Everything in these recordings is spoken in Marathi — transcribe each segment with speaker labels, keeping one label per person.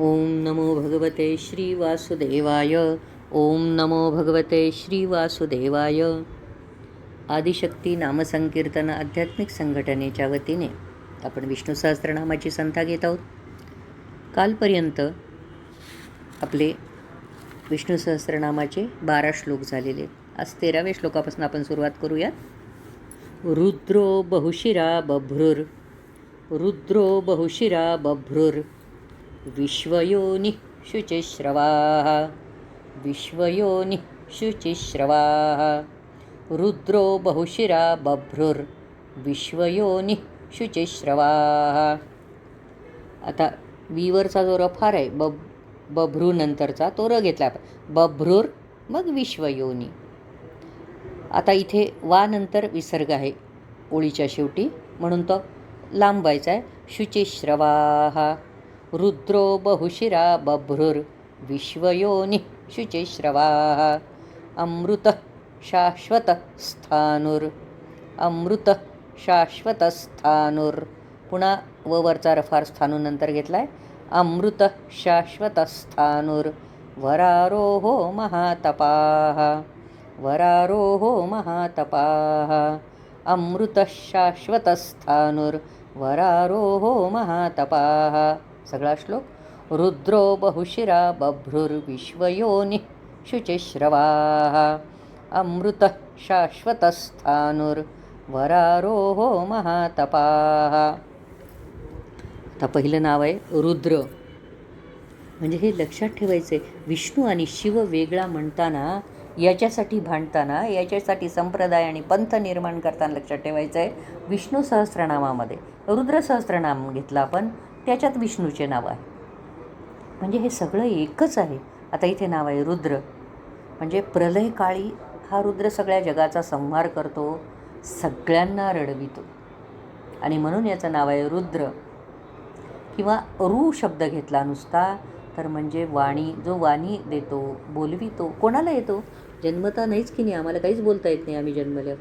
Speaker 1: ओम नमो भगवते श्री वासुदेवाय. ओम नमो भगवते श्री वासुदेवाय. आदिशक्ती नामसंकीर्तन आध्यात्मिक संघटनेच्या वतीने आपण विष्णू सहस्त्रनामाची संथा घेत आहोत. कालपर्यंत आपले विष्णू सहस्त्रनामाचे बारा श्लोक झालेले आहेत. आज तेराव्या श्लोकापासून आपण सुरुवात करूयात. रुद्रो बहुशिरा बभ्रुर. रुद्रो बहुशिरा बभ्रुर. विश्वयोनि शुचिश्रवाः। विश्वयोनि शुचिश्रवाः। रुद्रो बहुशिरा बभ्रुर्विश्वयोनि शुचिश्रवाः। आता वीवरचा जो रफार आहे बब बभ्रूनंतरचा तो र घेतला आपण. बभ्रूर मग विश्वयोनी. आता इथे वा नंतर विसर्ग आहे ओळीच्या शेवटी. म्हणून तो लांबायचा आहे. शुचिश्रवाहा रुद्रो बहुशिरा बभ्रुर्विश्वयोनि शुचिश्रवाः। अमृत शाश्वत स्थानुर। अमृत शाश्वत स्थानुर। पुन्हा व वरचा रफार स्थानूनंतर घेतला आहे अमृत शाश्वत स्थानुर। वरारोहो महातपाः। वरारोहो महातपाः। अमृत शाश्वत वरारोहो महातपाः। सगळा श्लोक. रुद्रो बहुशिरा बभ्रुर्विश्वयोनि शुचिश्रवाः. अमृत शाश्वतस्थानुर्वरारोहो महातपाः. आता पहिलं नाव आहे रुद्र. म्हणजे हे लक्षात ठेवायचं आहे विष्णू आणि शिव वेगळा म्हणताना याच्यासाठी भांडताना याच्यासाठी संप्रदाय आणि पंथ निर्माण करताना लक्षात ठेवायचं आहे विष्णू सहस्रनामामध्ये. रुद्र सहस्रनाम घेतलं आपण त्याच्यात विष्णूचे नाव आहे. म्हणजे हे सगळं एकच आहे. आता इथे नाव आहे रुद्र. म्हणजे प्रलयकाळी हा रुद्र सगळ्या जगाचा संहार करतो सगळ्यांना रडवितो. आणि म्हणून याचं नाव आहे रुद्र. किंवा रू शब्द घेतला नुसता तर म्हणजे वाणी. जो वाणी देतो बोलवितो. कोणाला येतो? जन्मता नाहीच की नाही. आम्हाला काहीच बोलता येत नाही आम्ही जन्मल्यावर.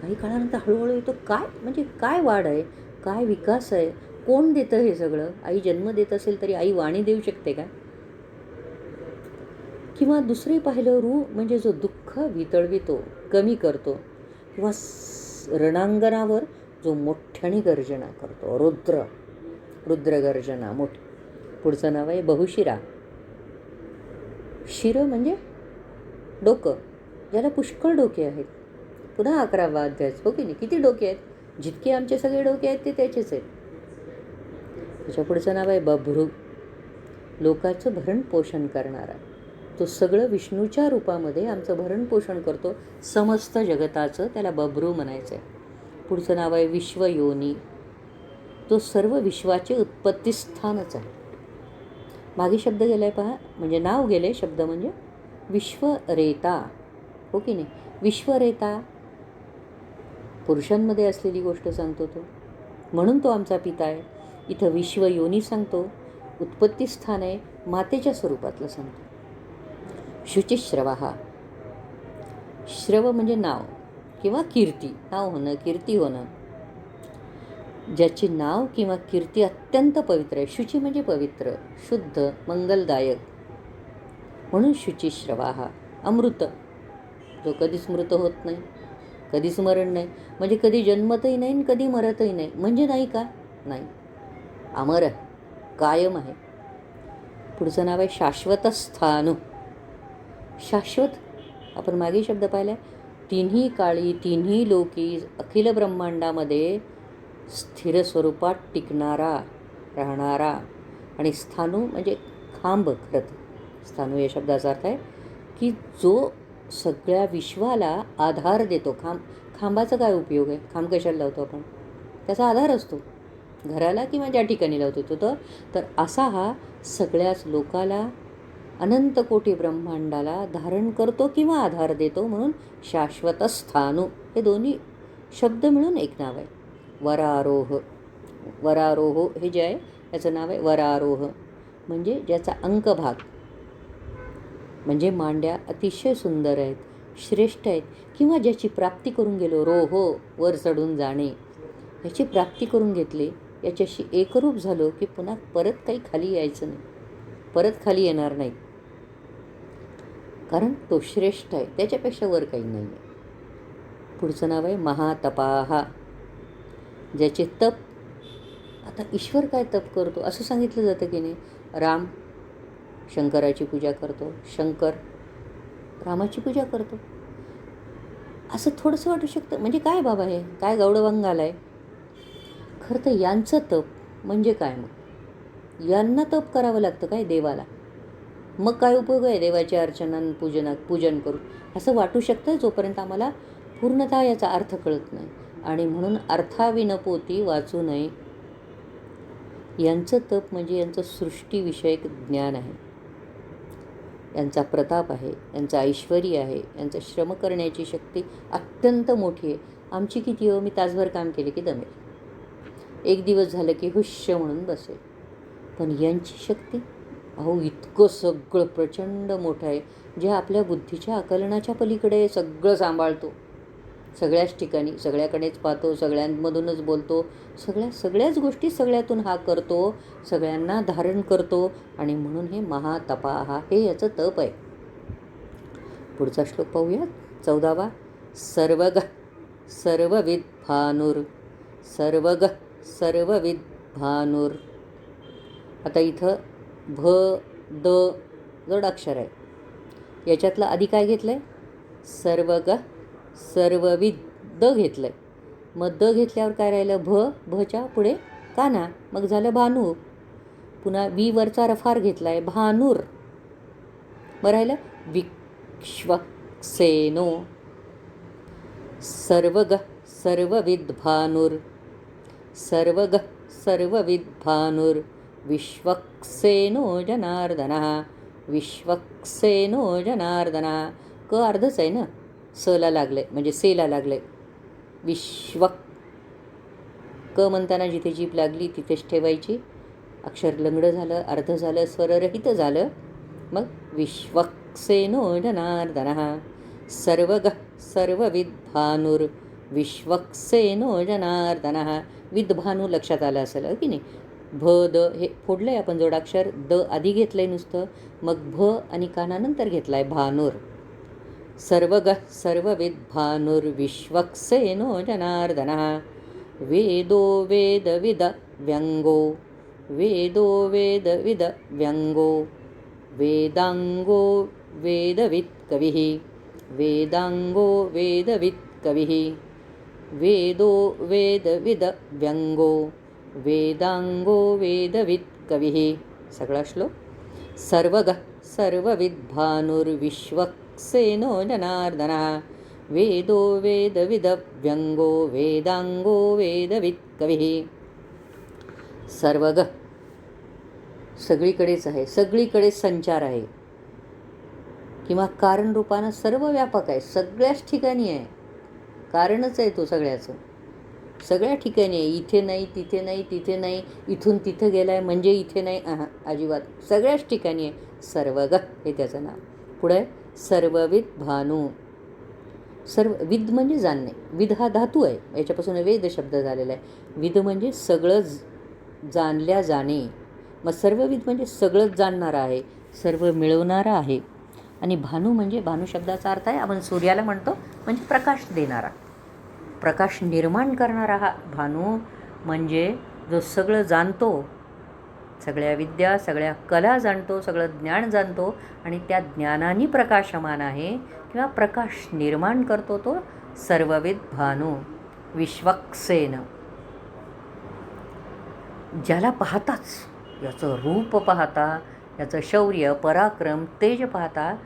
Speaker 1: काही काळानंतर हळूहळू येतो. काय? म्हणजे काय वाढ आहे? काय विकास आहे? कोण देतं हे सगळं? आई जन्म देत असेल तरी आई वाणी देऊ शकते का? किंवा दुसरे पाहिलं रू म्हणजे जो दुःख वितळवितो कमी करतो किंवा रणांगणावर जो मोठ्याने गर्जना करतो रुद्र रुद्रगर्जना मोठ पुढचं नाव आहे बहुशिरा. शिर म्हणजे डोकं ज्याला पुष्कळ डोके आहेत. पुन्हा अकरावा अध्याय हो की नाही किती डोके आहेत? जितके आमचे सगळे डोके आहेत ते त्याचेच आहेत. त्याच्या पुढचं नाव आहे बभ्रू. लोकाचं भरणपोषण करणारा. तो सगळं विष्णूच्या रूपामध्ये आमचं भरणपोषण करतो. समस्त जगताचं त्याला बभ्रू म्हणायचं आहे पुढचं नाव आहे विश्वयोनी. तो सर्व विश्वाचे उत्पत्तीस्थानच आहे. मागे शब्द गेला आहे पहा. म्हणजे नाव गेले शब्द म्हणजे विश्वरेता. हो की नाही? विश्वरेता. पुरुषांमध्ये असलेली गोष्ट सांगतो तो. म्हणून तो आमचा पिता आहे. इथं विश्व योनी सांगतो उत्पत्तीस्थान आहे मातेच्या स्वरूपातलं सांगतो. शुचिश्रवा. हा श्रव म्हणजे नाव किंवा कीर्ती. नाव होणं कीर्ती होणं. ज्याची नाव किंवा कीर्ती अत्यंत पवित्र आहे. शुची म्हणजे पवित्र शुद्ध मंगलदायक. म्हणून शुचिश्रवा हा अमृत. जो कधीच मृत होत नाही कधीच मरण नाही. म्हणजे कधी जन्मतही नाही आणि कधी मरतही नाही. म्हणजे नाही का? नाही. अमर आहे कायम आहे. पुढचं नाव आहे शाश्वत स्थानू. शाश्वत आपण मागे शब्द पाहिला तिन्ही काळी तिन्ही लोकी अखिल ब्रह्मांडामध्ये स्थिर स्वरूपात टिकणारा राहणारा. आणि स्थानू म्हणजे खांब खरं स्थानू या शब्दाचा अर्थ आहे की जो सगळ्या विश्वाला आधार देतो. खांब खांबाचा काय उपयोग आहे? खांब कशाला लावतो आपण? त्याचा आधार असतो. घराला किंवा ज्या ठिकाणी लावतो तो तर तर असा हा सगळ्याच लोकाला अनंत कोटी ब्रह्मांडाला धारण करतो किंवा आधार देतो म्हणून शाश्वत स्थानू. हे दोन्ही शब्द मिळून एक नाव आहे. वरारोह. वरारोह हे जे आहे याचं नाव आहे वरारोह. म्हणजे ज्याचा अंक भाग. म्हणजे मांड्या अतिशय सुंदर आहेत श्रेष्ठ आहेत किंवा ज्याची प्राप्ती करून गेलो रोहो वर चढून जाणे. याची प्राप्ती करून घेतली याच्याशी एकरूप झालो की पुन्हा परत काही खाली यायचं नाही. परत खाली येणार नाही. कारण तो श्रेष्ठ आहे. त्याच्यापेक्षा वर काही नाही आहे. पुढचं नाव आहे महातपाहा ज्याचे तप आता ईश्वर काय तप करतो? असं सांगितलं जातं की नाही? राम शंकराची पूजा करतो. शंकर रामाची पूजा करतो. असं थोडंसं वाटू शकतं. म्हणजे काय बाबा हे? काय गौडभंग आहे? खरं तर यांचं तप म्हणजे काय मग? यांना तप करावं लागतं काय देवाला? मग काय उपयोग आहे देवाची अर्चना पूजना पूजन करून? असं वाटू शकतं जोपर्यंत आम्हाला पूर्णतः याचा अर्थ कळत नाही. आणि म्हणून अर्थाविनपोती वाचू नये. यांचं तप म्हणजे यांचं सृष्टीविषयक ज्ञान आहे. यांचा प्रताप आहे यांचं ऐश्वर आहे यांचं श्रम करण्याची शक्ती अत्यंत मोठी आहे. आमची किती हो? मी तासभर काम केले की दमेल. एक दिवस झालं की हुश्य म्हणून बसेल. पण यांची शक्ती? अहो इतकं सगळं प्रचंड मोठं आहे. जे आपल्या बुद्धीच्या आकलनाच्या पलीकडे सगळं सांभाळतो. सगळ्याच ठिकाणी सगळ्याकडेच पाहतो सगळ्यांमधूनच बोलतो. सगळ्या सगळ्याच गोष्टी सगळ्यातून हा करतो सगळ्यांना धारण करतो आणि म्हणून हे महातपा हा हे याचं तप आहे. पुढचा श्लोक पाहूयात. चौदावा. सर्वग सर्वविद भानुर सर्वग सर्वविद भानूर. आता इथं भ द जड अक्षर आहे. याच्यातलं आधी काय घेतलं आहे सर्वग सर्वविद द घेतलं आहे मग द घेतल्यावर काय राहिलं? भ भच्या पुढे काना. मग झालं भानू. पुन्हा वी वरचा रफार घेतला आहे भानूर. मग राहिलं विक्ष्वक्सेनो. सर्वग सर्वविद भानूर. सर्वग सर्वविद विश्वक्सेनो जनार्दनः विश्वक्सेनो जनार्दनः. क अर्धच आहे ना? सला लागलं आहे म्हणजे सेला लागलं आहे विश्वक. क म्हणताना जिथे जीप लागली तिथेच ठेवायची. अक्षर लंगडं झालं अर्ध झालं स्वररहित झालं. मग विश्वक्सेनो जनार्दनः. सर्वग सर्वविद्भानुर् विश्वक्सेनो जनार्दनः. विद्भानू लक्षात आलं असेल हो की नाही? भ द हे फोडलं आहे आपण जोडाक्षर. द आधी घेतलं आहे नुसतं. मग भ आणि कानानंतर घेतला आहे भानूर. सर्वग सर्वविद भानुर्विश्वक्सेनो जनार्दनः. वेदो वेदविद व्यङ्गो. वेदो वेदविद व्यङ्गो. वेदाङ्गो वेदवित् कविः वेदाङ्गो वेदवित् कविः वेदो वेदविद व्यंगो वेदांगो वेदविद कवी कविः सगळा श्लोक? सर्वग सर्वविद्भानुर्विश्वक्सेनो जनार्दनः। वेदो वेदविद व्यङ्गो वेदाङ्गो वेदवित् कविः सर्वग सगळीकडेच आहे. सगळीकडे संचार आहे. किंवा कारणरूपानं सर्व व्यापक आहे. सगळ्याच ठिकाणी आहे. कारणच आहे तो सगळ्याचं. सगळ्या ठिकाणी आहे. इथे नाही तिथे नाही तिथे नाही इथून तिथं गेला आहे म्हणजे इथे नाही. आहा अजिबात. सगळ्याच ठिकाणी आहे. सर्वग हे त्याचं नाव. पुढे सर्वविद भानू. सर्व विद म्हणजे जाणणे. विद हा धातू आहे. याच्यापासून वेद शब्द झालेला आहे. विद म्हणजे सगळं जाणल्या जाणे. मग सर्वविद म्हणजे सगळंच जाणणारं आहे. सर्व मिळवणारं आहे. आणि भानू म्हणजे भानू शब्दाचा अर्थ आहे आपण सूर्याला म्हणतो म्हणजे प्रकाश देणारा. प्रकाश निर्माण करणारा हा भानू म्हणजे जो सगळं जाणतो सगळ्या विद्या सगळ्या कला जाणतो सगळं ज्ञान जाणतो आणि त्या ज्ञानाने प्रकाशमान आहे किंवा प्रकाश निर्माण करतो तो सर्वविद भानू विश्वक्सेन. ज्याला पाहताच याचं रूप पाहता याचं शौर्य पराक्रम तेज पाहता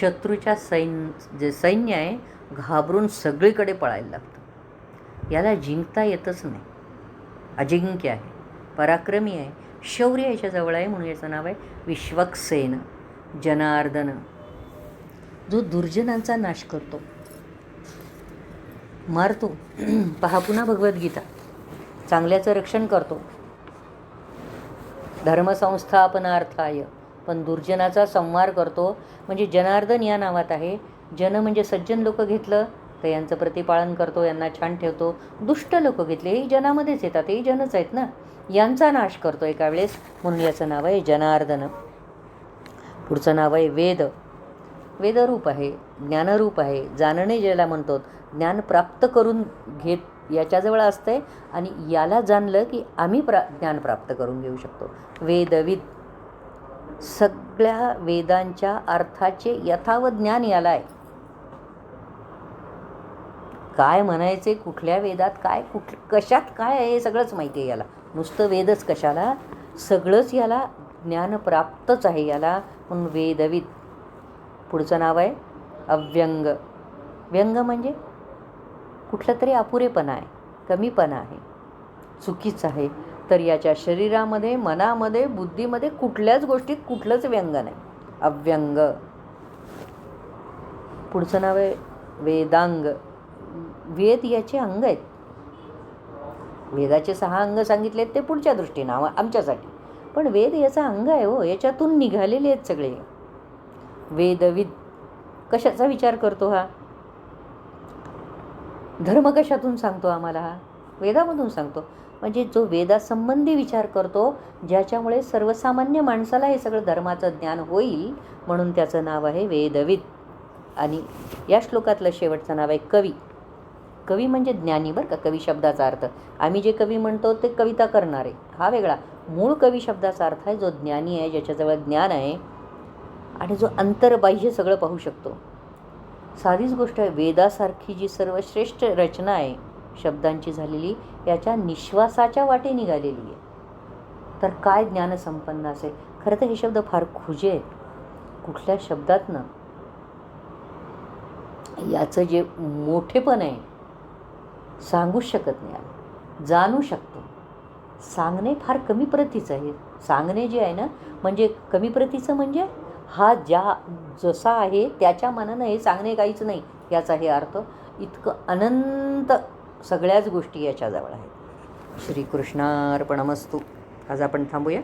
Speaker 1: शत्रूच्या सैन्य जे सैन्य आहे घाबरून सगळीकडे पळायला लागतं. याला जिंकता येतच नाही. अजिंक्य आहे पराक्रमी आहे शौर्य याच्या जवळ आहे म्हणून याचं नाव आहे विश्वक्सेन जनार्दन. जो दुर्जनांचा नाश करतो. मारतो. पहा पुन्हा भगवद्गीता. चांगल्याचं रक्षण करतो. धर्मसंस्थापनार्थाय. पण दुर्जनाचा संहार करतो. म्हणजे जनार्दन या नावात आहे. जन म्हणजे सज्जन लोक घेतलं तर यांचं प्रतिपालन करतो यांना छान ठेवतो. दुष्ट लोक घेतले हे जनामध्येच येतात हे जनच आहेत ना. यांचा नाश करतो एका वेळेस. म्हणून याचं नाव आहे जनार्दन. पुढचं नाव आहे वेद. वेदरूप आहे ज्ञानरूप आहे. जाणणे ज्याला म्हणतो ज्ञान प्राप्त करून घेत याच्याजवळ असतंय आणि याला जाणलं की आम्ही प्रा ज्ञान प्राप्त करून घेऊ शकतो. वेदविद. सगळ्या वेदांच्या अर्थाचे यथावत ज्ञान याला आहे काय म्हणायचे कुठल्या वेदात काय कुठ कशात काय आहे हे सगळंच माहिती आहे याला. नुसतं वेदच कशाला? सगळंच याला ज्ञान प्राप्तच आहे याला. म्हणून वेदविद. पुढचं नाव आहे अव्यंग. व्यंग म्हणजे कुठलं तरी अपुरेपणा आहे कमीपणा आहे चुकीचं आहे. तर याच्या शरीरामध्ये मनामध्ये बुद्धीमध्ये कुठल्याच गोष्टीत कुठलंच व्यंग नाही. अव्यंग. पुढचं नाव आहे वेदांग. वेद याचे अंग आहेत. वेदाचे सहा अंग सांगितले ते पुढच्या दृष्टीनं आमच्यासाठी. पण वेद याचा अंग आहे हो याच्यातून निघालेले आहेत सगळे. वेदविद. कशाचा विचार करतो हा? धर्म कशातून सांगतो आम्हाला हा? वेदामधून सांगतो. म्हणजे जो वेदासंबंधी विचार करतो ज्याच्यामुळे सर्वसामान्य माणसाला हे सगळं धर्माचं ज्ञान होईल म्हणून त्याचं नाव आहे वेदविद. आणि या श्लोकातलं शेवटचं नाव आहे कवी. कवी म्हणजे ज्ञानी बरं का कवी शब्दाचा अर्थ. आम्ही जे कवी म्हणतो ते कविता करणारे. हा वेगळा. मूळ कवी शब्दाचा अर्थ आहे जो ज्ञानी आहे ज्याच्याजवळ ज्ञान आहे आणि जो अंतर्बाह्य सगळं पाहू शकतो. साधीच गोष्ट आहे वेदासारखी जी सर्वश्रेष्ठ रचना आहे शब्दांची झालेली याच्या निश्वासाच्या वाटे निघालेली आहे. तर काय ज्ञानसंपन्न असेल? खरं तर हे शब्द फार खुजे आहेत. कुठल्या शब्दातनं? याचं जे मोठेपण आहे सांगूच शकत नाही आम्ही. जाणू शकतो. सांगणे फार कमी प्रतीचं आहे. सांगणे जे आहे ना म्हणजे कमी प्रतीचं म्हणजे हा ज्या जसा आहे त्याच्या मनानं हे सांगणे काहीच नाही याचा हे अर्थ इतकं अनंत सगळ्याच गोष्टी याच्याजवळ आहेत. श्रीकृष्णार्पणमस्तू. आज आपण थांबूया.